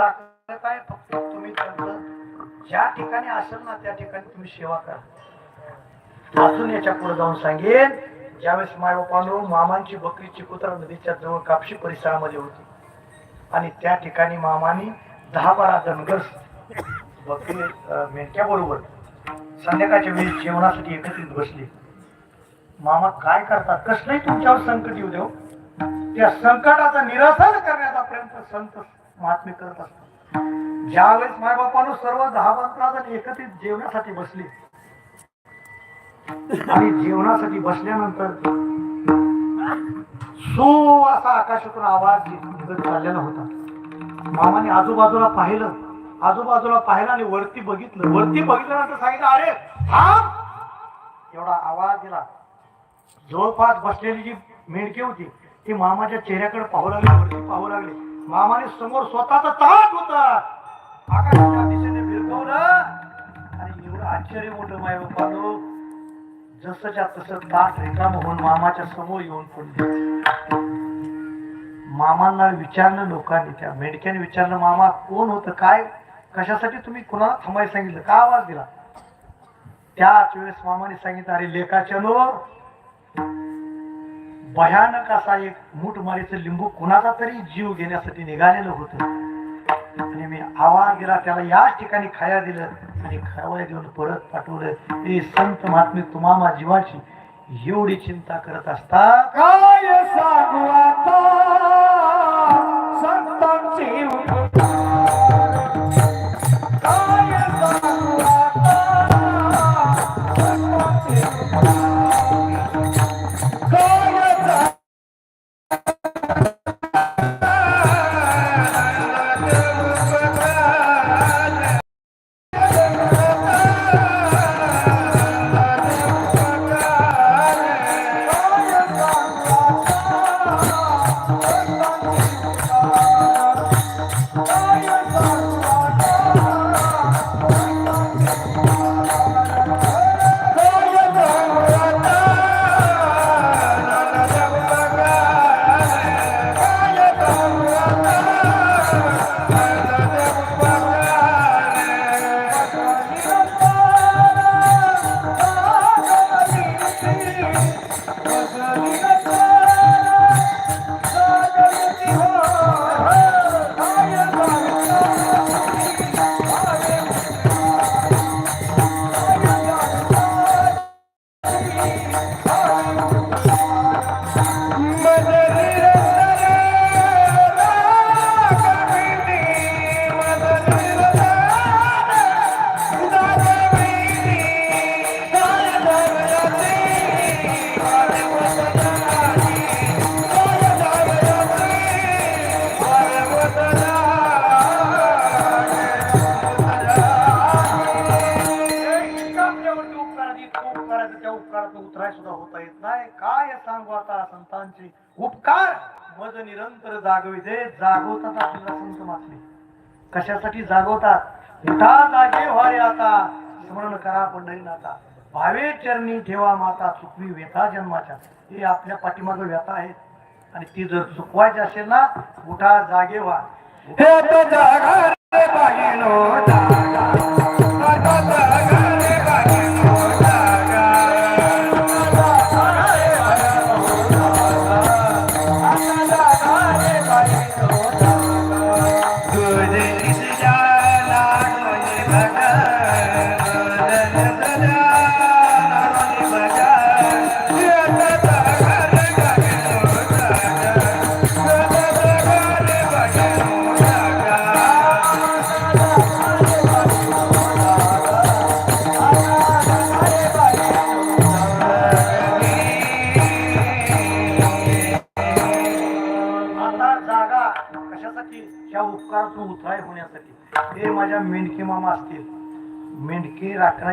ताकद काय फक्त तुम्ही त्यांचं ज्या ठिकाणी असेल ना त्या ठिकाणी तुम्ही सेवा करा. अजून याच्यापुढे जाऊन सांगेन ज्यावेळेस मायबापानो मामांची बकरी चिकोत्रा नदीच्या जवळ कापशी परिसरामध्ये होती. आणि त्या ठिकाणी मामानी दहा बारा धनगर बकरी मेंढक्या बरोबर संध्याकाळच्या वेळी जेवणासाठी एकत्रित बसले. मामा काय करतात? कसलंही तुमच्यावर संकट येऊ देऊ. त्या संकटाचा निरसन करण्याचा प्रयत्न संत महात्मे करत असतात ज्यावेळेस मायबापानं सर्व दहा पंधरा जण एकत्रित जेवणासाठी बसले आणि जेवणासाठी बसल्यानंतर सो असा आकाशातून आवाज निघत चाललेला होता. मामाने आजूबाजूला पाहिलं आजूबाजूला पाहिलं आणि वरती बघितलं. वरती बघितल्यानंतर सांगितलं अरे हा एवढा आवाज दिला. जवळपास बसलेली जी मेंढकी होती ती मामाच्या चेहऱ्याकडे पाहू लागली वरती पाहू लागली. मामाने समोर स्वतःचा ताट होता. आकाशाच्या दिशेने फिरकवलं आणि एवढं आश्चर्य मोठं माय बापानो जसच्या तसं ताट रिकाम होऊन मामाच्या समोर येऊन पडले मामांना विचारलं लोकांनी त्या मेंढक्याने विचारलं मामा कोण होतं? काय? कशासाठी तुम्ही कुणाला थांबायला सांगितलं? का आवाज दिला? त्याच वेळेस मामाने सांगितलं अरे लेखाच्या लो भयानक असा एक मूठमारीचं लिंबू कुणाचा तरी जीव घेण्यासाठी निघालेलं होतं. आणि मी आवाज दिला त्याला याच ठिकाणी खाया दिलं आणि खावया देऊन परत पाठवलं. हे संत महात्मे तुम्हाला जीवाची एवढी चिंता करत असता काय सांगू आता? Thank इतकं उपकार त्या उपकारातून उतराय सुद्धा होता येत नाही. काय सांगू आता संतांचे? उपकार! मज निरंतर जागविते. जागवतात आपल्याला संत मातले कशासाठी जागवतात? उठा जागे व्हाय आता. स्मरण करा पंढरीनाथा भावे चरणी ठेवा माता. चुकवी व्यथा जन्माच्या. हे आपल्या पाठीमागे व्यथा आहेत. आणि ती जर चुकवायची असेल ना उठा जागे व्हा. ह्या तो उतराय होण्यासाठी. हे माझ्या मेंढके मामा असतील. मेंढके राखणा